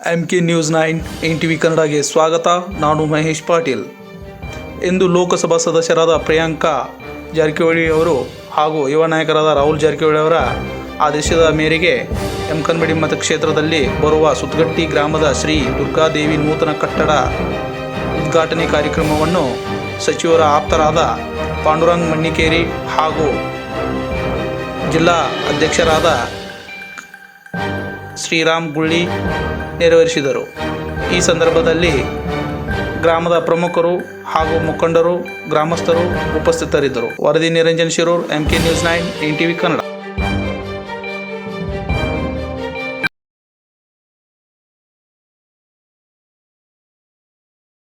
M K news nine N T V ಕನ್ನಡಗೆ ಸ್ವಾಗತ. ನಾನು ಮಹೇಶ್ ಪಾಟೀಲ್. ಎಂದು ಲೋಕಸಭಾ ಸದಸ್ಯರಾದ ಪ್ರಿಯಾಂಕಾ ಜಾರಕಿಹೊಳಿ ಅವರು ಹಾಗೂ ಯುವ ನಾಯಕರಾದ ರಾಹುಲ್ ಜಾರಕಿಹೊಳಿ ಅವರ ಆದೇಶದ ಮೇರೆಗೆ ಎಮ್ಕನ್ಬಡಿ ಮತಕ್ಷೇತ್ರದಲ್ಲಿ ಬರುವ ಸುತ್ಗಟ್ಟಿ ಗ್ರಾಮದ ಶ್ರೀ ದುರ್ಗಾದೇವಿ ನೂತನ ಕಟ್ಟಡ ಉದ್ಘಾಟನೆ ಕಾರ್ಯಕ್ರಮವನ್ನು ಸಚಿವರ ಆಪ್ತರಾದ ಪಾಂಡುರಂಗ್ ಮಣ್ಣಿಕೇರಿ ಹಾಗೂ ಜಿಲ್ಲಾ ಅಧ್ಯಕ್ಷರಾದ ಶ್ರೀರಾಮ್ ಗುಳ್ಳಿ ನೆರವೇರಿಸಿದರು. ಈ ಸಂದರ್ಭದಲ್ಲಿ ಗ್ರಾಮದ ಪ್ರಮುಖರು ಹಾಗೂ ಮುಖಂಡರು, ಗ್ರಾಮಸ್ಥರು ಉಪಸ್ಥಿತರಿದ್ದರು. ವರದಿ Niranjan Shirur M K news nine N T V Kannada.